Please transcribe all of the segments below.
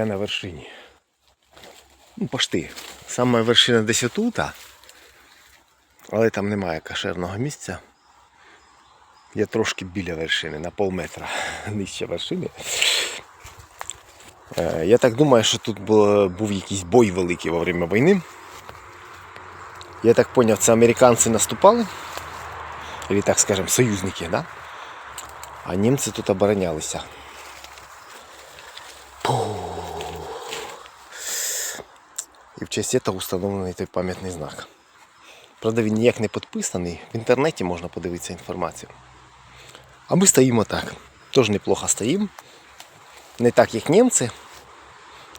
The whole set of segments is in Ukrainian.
я на вершині. Ну, пошти. Саме вершина десь отута, але там немає кашерного місця. Я трошки біля вершини, на пол метра нижче вершини. Е, Я так думаю, що тут був якийсь бой великий во время війни. Я так зрозумів, це американці наступали. Или так скажем, союзники, да? А німці тут оборонялися. І в честь цього установлений той пам'ятний знак. Правда, він ніяк не підписаний. В інтернеті можна подивитися інформацію. А ми стоїмо так. Теж неплохо стоїмо. Не так, як німці,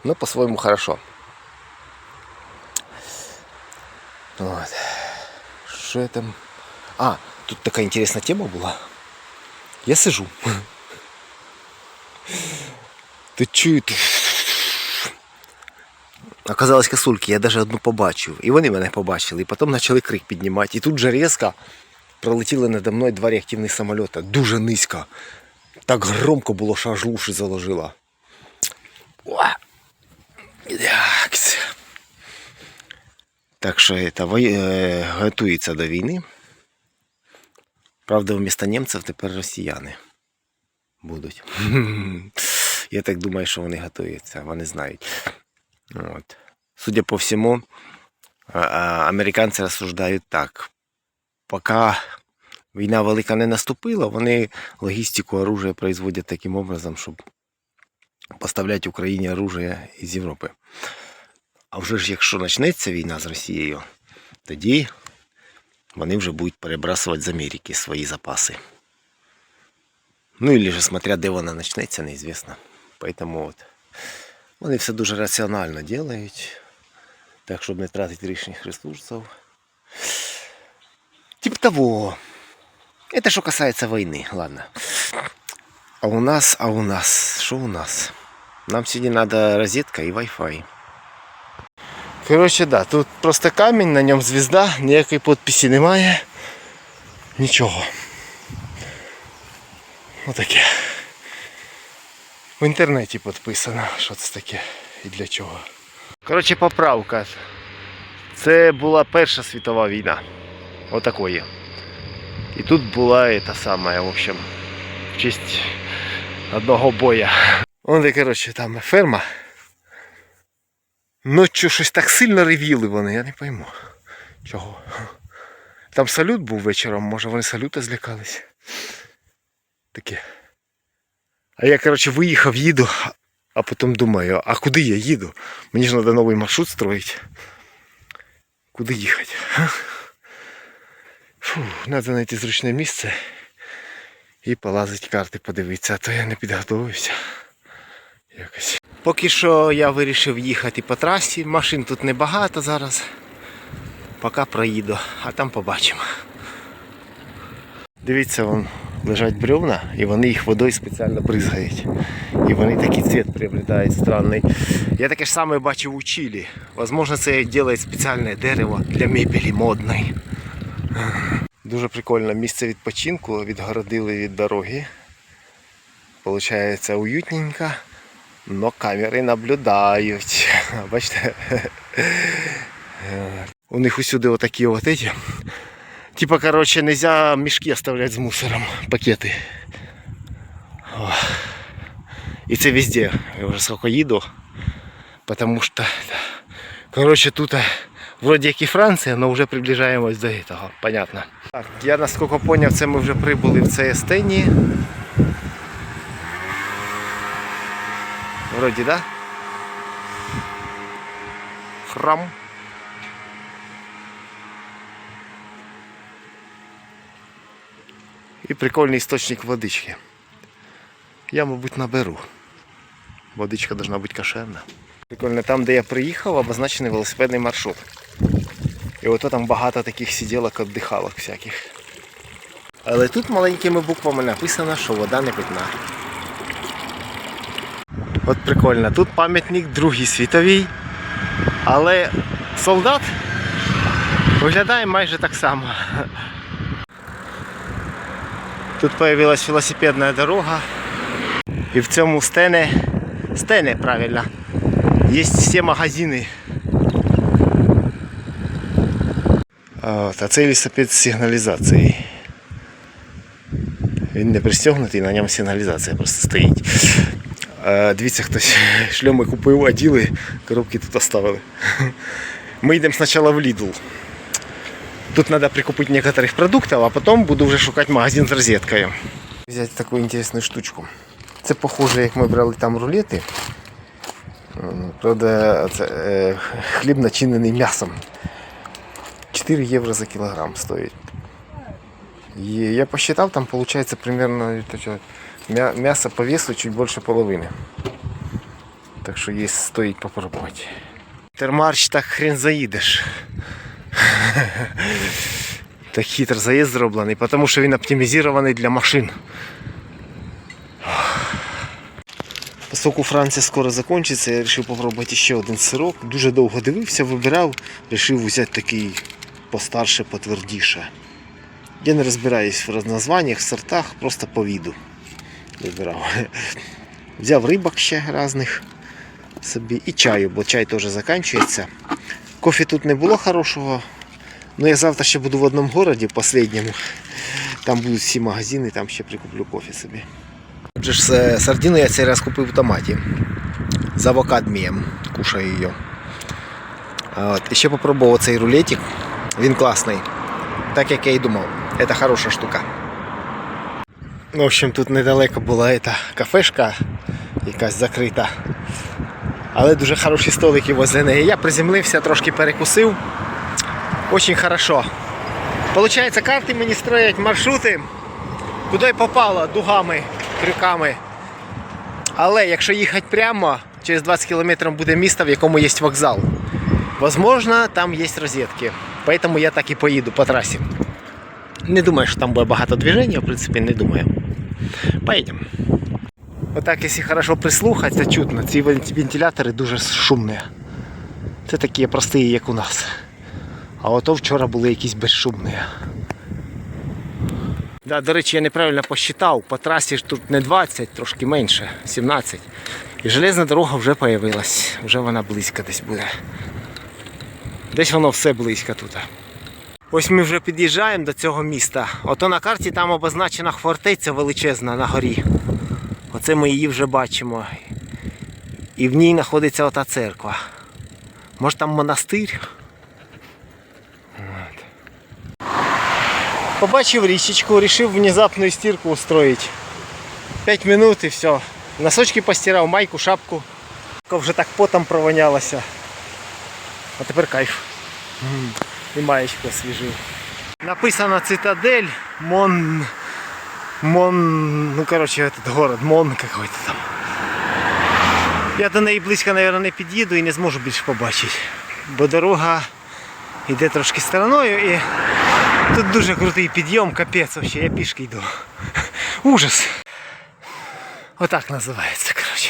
але по-своєму хорошо. Вот. Що я там? А, тут така інтересна тема була. Я сижу. Тут чую. Оказалось косульки, я навіть одну побачив. І вони мене побачили. І потім почали крик піднімати. І тут же різко пролетіли надо мною два реактивних самоліта. Дуже низько. Так громко було, що аж уші заложило. Так що это, е, готується до війни. Правда, вмісто німців тепер росіяни будуть. Я так думаю, що вони готуються, вони знають. От. Судя по а, американці розсуждають так. Поки війна велика не наступила, вони логістику оружия производять таким образом, щоб поставляти Україні оружие із Європи. А вже ж якщо почнеться війна з Росією, тоді вони вже будуть перебрасувати з Америки свої запаси. Ну, или же, смотря де вона почнеться, неізвісно. Поэтому от. Вони все дуже раціонально делають, так, щоб не тратити лишніх ресурсів. Тип того. Это что касается войны, ладно. А у нас, а у нас, что у нас? Нам сьогодні надо розетка і Wi-Fi. Коротше, да, тут просто камінь, на ньому звізда, ніякої підписі немає. Нічого. Отаке. В інтернеті підписано, що це таке і для чого. Коротше, поправка. Це була Перша світова війна. Отакої. І тут була та сама, в общем, в честь одного боя. Вон де, коротше, там ферма. Ночі щось так сильно ревіли вони, я не пойму. Чого? Там салют був вечором, може вони салюта злякались. Таке. А я, коротше, виїхав, їду, а потім думаю, а куди я їду? Мені ж треба новий маршрут строїти. Куди їхати? Фу, треба знайти зручне місце і полазити карти подивитися, а то я не підготовився. Якось. Поки що я вирішив їхати по трасі, машин тут небагато зараз. Поки проїду, а там побачимо. Дивіться, вон лежать бревна, і вони їх водою спеціально бризгають. І вони такий цвіт приобретають странний. Я таке ж саме бачив у Чилі. Возможно, це роблять спеціальне дерево для мебелі модної. Дуже прикольне місце відпочинку, відгородили від дороги. Получається уютненько, но камери наблюдають. Бачите? У них усюди отакі от эти. Типа, короче, нельзя мешки оставлять з мусором, пакети. О. І це везде. Я вже сколько їду. Потому что, короче, тут вроде як і Франція, но вже приближаємось до этого, понятно. Так, я наскільки поняв, це ми вже прибули в цей Естенії. Вроді, да? Храм. І прикольний істочник водички. Я, мабуть, наберу. Водичка должна бути кошерна. Прикольно, там, де я приїхав, обозначений велосипедний маршрут. І ото там багато таких сиділок, віддихалок всяких. Але тут маленькими буквами написано, що вода не питна. От прикольно, тут пам'ятник Другій світовій, але солдат виглядає майже так само. Тут появилась велосипедна дорога. І в цьому стене, стене правильно, Есть все магазины. А, От, а цей велосипед з сигналізацією. Він не пристегнутий, на ньому сигналізація просто стоїть. А, дивіться, хтось шльоми купив, оділи, коробки тут оставили. Ми йдемо спочатку в Lidl. Тут треба прикупити некоторых продуктів, а потім буду вже шукати магазин з розеткою. Взяти таку інтересну штучку. Це похоже, як ми брали там рулети. М, Правда, це е, хліб начинений м'ясом. 4 євро за кілограм стоїть. И я посчитал, там получается примерно это что, мя- мясо по весу чуть больше половины. Так что есть стоит попробовать. Термарч так хрен заїдеш. Так хитро заїзд зроблений, тому що він оптимізований для машин. Поскольку Франція скоро закінчиться, я вирішив попробувати ще один сирок. Дуже довго дивився, вибирав, вирішив взяти такий постарше, потвердіше. Я не розбираюсь в названнях, в сортах, просто по віду вибирав. Взяв рибок ще різних собі і чаю, бо чай теж закінчується. Кофе тут не було хорошого. Ну я завтра ще буду в одному в останньому. Там будуть всі магазини, там ще прикуплю кофе собі. Отже ж е, сардину я цей раз купив в томаті. З авокадмієм. Кушаю її. От. І ще попробував цей рулетик. Він класний. Так як я і думав. Це хороша штука. В общем, тут недалеко була эта кафешка, якась закрита. Але дуже хороші столики возле неї. Я приземлився, трошки перекусив. Очень хорошо. Получається, карти мені строять маршрути, куди попало, дугами, крюками. Але якщо їхати прямо, через 20 км буде місто, в якому є вокзал. Возможно, там є розетки. Поэтому я так і поїду по трасі. Не думаю, що там буде багато движення, в принципі, не думаю. Поїдемо. Отак, якщо хорошо прислухатися, чутно, ці вентилятори дуже шумні. Це такі прості, як у нас. А ото вчора були якісь безшумні. Да, до речі, я неправильно посчитав. По трасі ж тут не 20, трошки менше, 17. І железна дорога вже з'явилась. Вже вона близько десь буде. Десь воно все близько тут. Ось ми вже під'їжджаємо до цього міста. Ото на карті там обозначена фортеця величезна на горі. Оце ми її вже бачимо. І в ній знаходиться ота церква. Може там монастир? От. Побачив річечку, вирішив внезапну стірку устроїти. 5 минут і все. Носочки постирав, майку, шапку. Вже так потом провонялося. А тепер кайф. І маєчку освіжив. Написано цитадель Мон. Мон. Ну коротше, этот город, Мон какой-то там. Я до неї близько, мабуть, не під'їду і не зможу більше побачити. Бо дорога йде трошки стороною і тут дуже крутий підйом, капець вообще, я пішки йду. Ужас. Отак називається, коротше,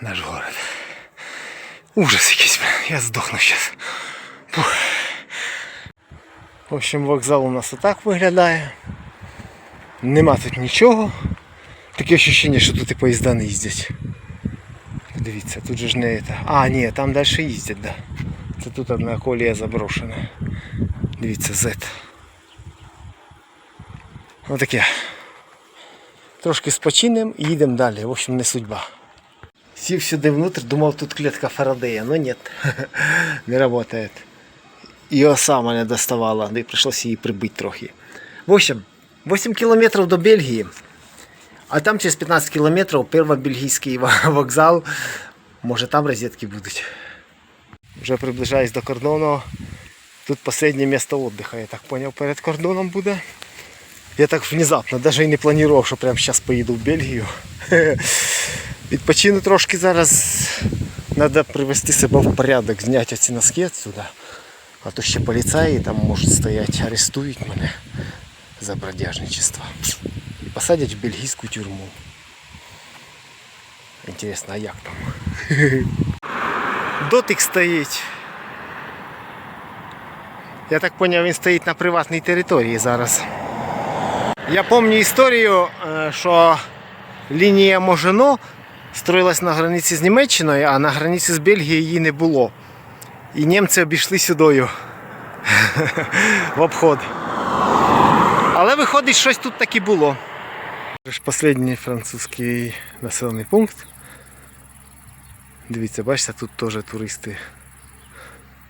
наш город. Ужас якийсь, я здохну зараз. В общем, вокзал у нас отак виглядає. Нема тут нічого. Таке ощущення, що тут і поїзда не їздять. Дивіться, тут же ж не це. А, ні, там далі їздять, да. Це тут одна колія заброшена. Дивіться, Z. Отаке. Трошки спочинемо і їдемо далі. В общем, не судьба. Сів сюди внутрь, думав, тут клетка Фарадея, но нет, не работает. І оса мене доставала, і прийшлося її прибити трохи. В общем, 8 кілометрів до Бельгії, а там через 15 кілометрів перво-бельгійський вокзал. Може там розетки будуть. Вже приближаюсь до кордону. Тут останнє місце віддиху, я так зрозумів, перед кордоном буде. Я так внезапно, навіть і не планував, що прямо зараз поїду в Бельгію. Відпочину трошки зараз. Треба привести себе в порядок, зняти ці носки відсюди. А то ще поліцаї там можуть стояти, арестують мене за бродяжничество. І посадять в бельгійську тюрму. Інтересно, а як там? Дотик стоїть. Я так зрозумів, він стоїть на приватній території зараз. Я пам'ятаю історію, е, що лінія Можино строїлась на границі з Німеччиною, а на границі з Бельгією її не було. І німці обійшли сюдою в обход. Але виходить, щось тут таки було. Останній французький населений пункт. Дивіться, бачите, тут теж туристи.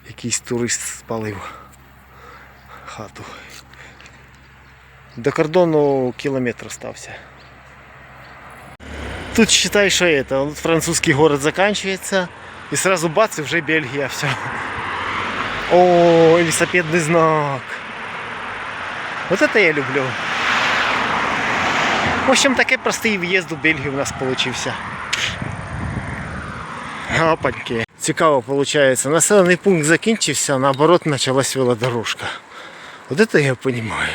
Якийсь турист спалив хату. До кордону кілометр стався. Тут считай, что это, вот французский город заканчивается, и сразу бац, и уже Бельгия, все. О, велосипедный знак. Вот это я люблю. В общем, такой простий в'їзд у Бельгію у нас получився. Опаньки. Цікаво виходить. Населений пункт закінчився, наоборот почалась велодорожка. Вот это я понимаю.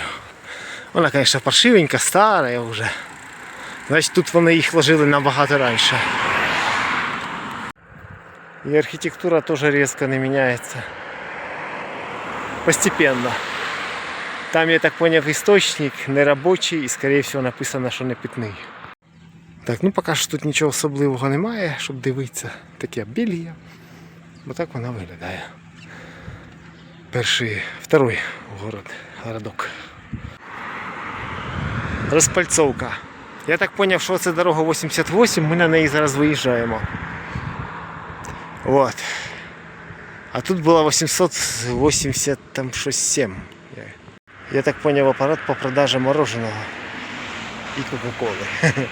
Вона, конечно, паршивенька, стара вже. Значить, тут вони їх вложили набагато раніше. І архітектура теж різко не міняється. Постепенно. Там, я так поняв, істочник неробочий і, скоріше всього, написано, що не питний. Так, ну поки що тут нічого особливого немає, щоб дивитися. Таке Бельгія. Бо так вона виглядає. Перший, второй город, городок. Розпальцовка. Я так зрозумів, що це дорога 88, ми на неї зараз виїжджаємо. Вот. А тут було 880 там щось 7. Я, так зрозумів, апарат по продажі мороженого і Кока-Коли.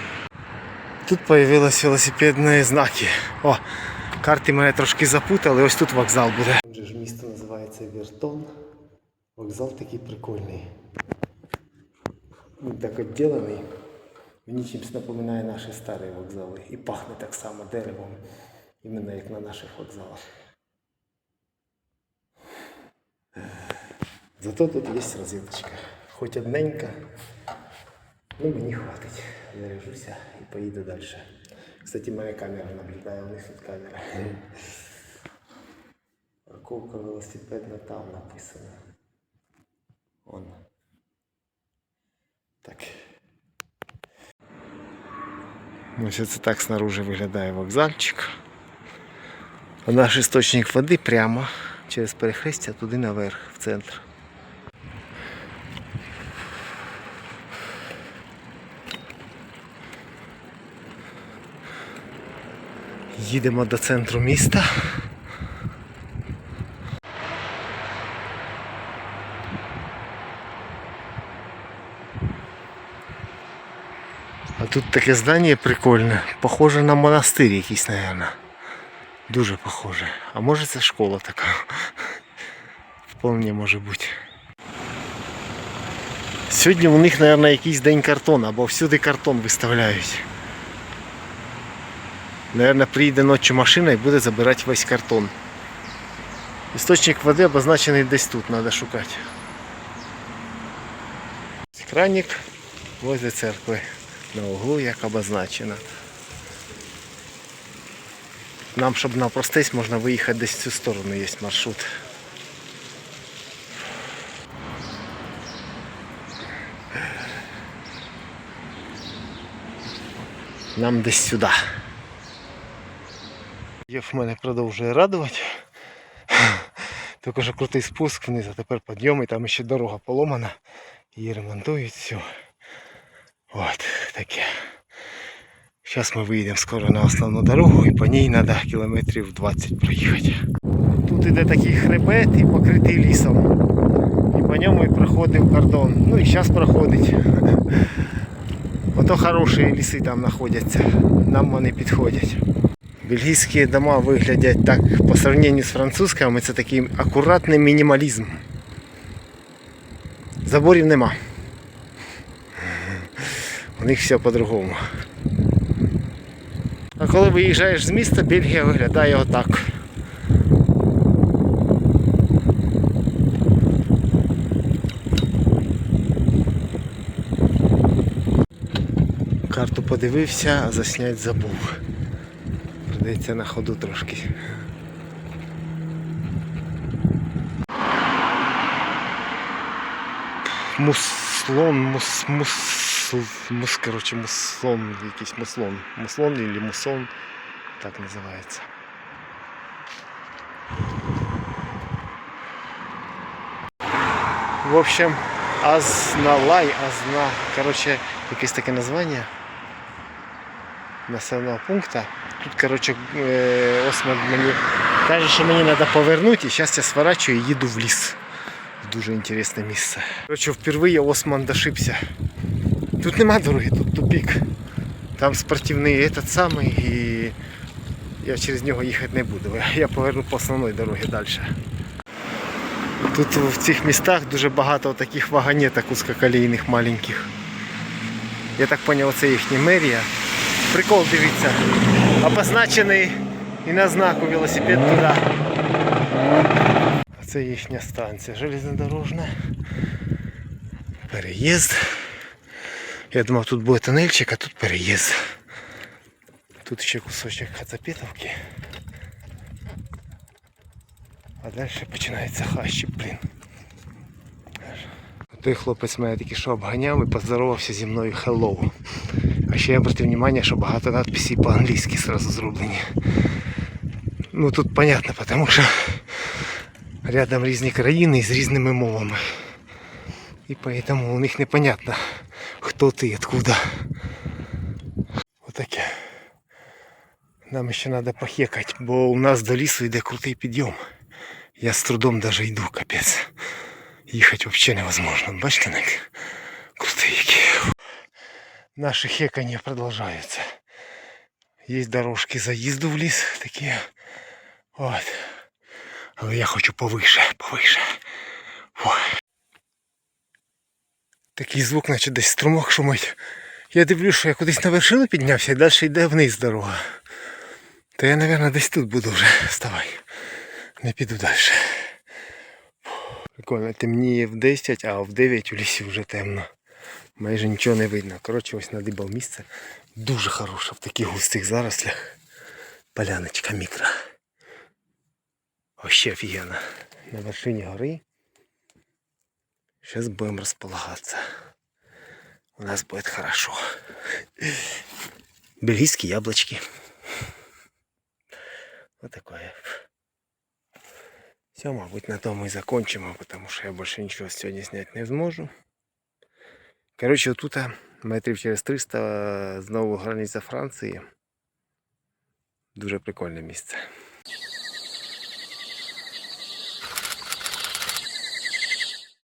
Тут з'явилися велосипедні знаки. О, карти мене трошки запутали, ось тут вокзал буде. Отже ж місто називається Вертон. Вокзал такий прикольний. Він так відділений. Мені чимось напоминає наші старі вокзали. І пахне так само деревом, іменно як на наших вокзалах. Зато тут є розеточка. Хоч одненька, ну мені хватить. Заряжуся і поїду далі. Кстати, моя камера наблюдає, у них тут камера. Парковка велосипедна там написано. Вон. Так. Ось це так снаружи виглядає вокзальчик. А наш істочник води прямо через перехрестя туди наверх, в центр. Їдемо до центру міста. А тут таке здання прикольне, похоже на монастир якийсь, мабуть. Дуже похоже. А може це школа така. Вполне може бути. Сьогодні у них, мабуть, якийсь день картона, бо всюди картон виставляють. Наверное, приїде ночі машина і буде забирати весь картон. Істочник води обозначений десь тут, треба шукати. Кранник возле церкви. На углу як обозначено. Нам, щоб напростись, можна виїхати десь в цю сторону, є маршрут. Нам десь сюди. Єв мене продовжує радувати. Що крутий спуск вниз, а тепер підйом і там ще дорога поломана. Її ремонтують все. От таке. Зараз ми виїдемо скоро на основну дорогу і по ній треба кілометрів 20 проїхати. Тут іде такий хребет і покритий лісом. І по ньому і проходив кордон. Ну і зараз проходить. Ото хороші ліси там знаходяться. Нам вони підходять. Бельгійські дома виглядять так по сравнению з французькими, це такий акуратний мінімалізм. Заборів нема. У них все по-другому. А коли виїжджаєш з міста, Бельгія виглядає отак. Карту подивився, а заснять забув. Придеться на ходу трошки. Муслон, мус, мус, мус, короче, мусон, якийсь муслон. Муслон или мусон, так називається. В общем, Азналай, Азна, короче, якесь таке названня населеного пункту. Тут, короче, е, Осман мені каже, що мені треба повернути, і зараз я сворачую і їду в ліс. Дуже інтересне місце. Короче, впервые Осман дошибся. Тут нема дороги, тут тупик. Там спортивний этот самий і я через нього їхати не буду. Я поверну по основній дорогі далі. Тут в цих містах дуже багато таких вагонеток узкоколійних маленьких. Я так зрозумів, це їхня мерія. Прикол дивіться. Обозначений і на знаку велосипед туди. Це їхня станція железнодорожна. Переїзд. Я думав, тут буде тунельчик, а тут переїзд. Тут ще кусочок Хацапетовки. А далі починається хащі, блін. Той хлопець мене тільки що обганяв і поздоровався зі мною hello. А ще я обратив увагу, що багато надписей по-англійськи сразу зроблені. Ну тут понятно, тому що рядом різні країни з різними мовами. І поэтому у них непонятно, хто ти і откуда. Отаке. Нам ще треба похекати, бо у нас до лісу йде крутий підйом. Я з трудом даже йду, капець. Їхати взагалі невозможно. Бачите, як крутий який. Наші хекання продовжуються. Є дорожки заїзду в ліс такі. От. Але я хочу повише, повише. Ой. Такий звук, наче десь струмок шумить. Я дивлюсь, що я кудись на вершину піднявся і далі йде вниз дорога. То я, мабуть, десь тут буду вже. Вставай. Не піду далі. Прикольно, темніє в 10, а в 9 у лісі вже темно. Майже нічого не видно. Коротше, ось надибав місце. Дуже хороше в таких густих зарослях. Поляночка мікро. Вообще офігенно. На вершині гори. Сейчас будем располагаться. У нас будет хорошо. Бельгийские яблочки. Вот такое. Все, мабуть, на тому і закончимо, тому що я більше нічого сьогодні зняти не зможу. Коротше, отут метрів через 300 знову границя Франції. Дуже прикольне місце.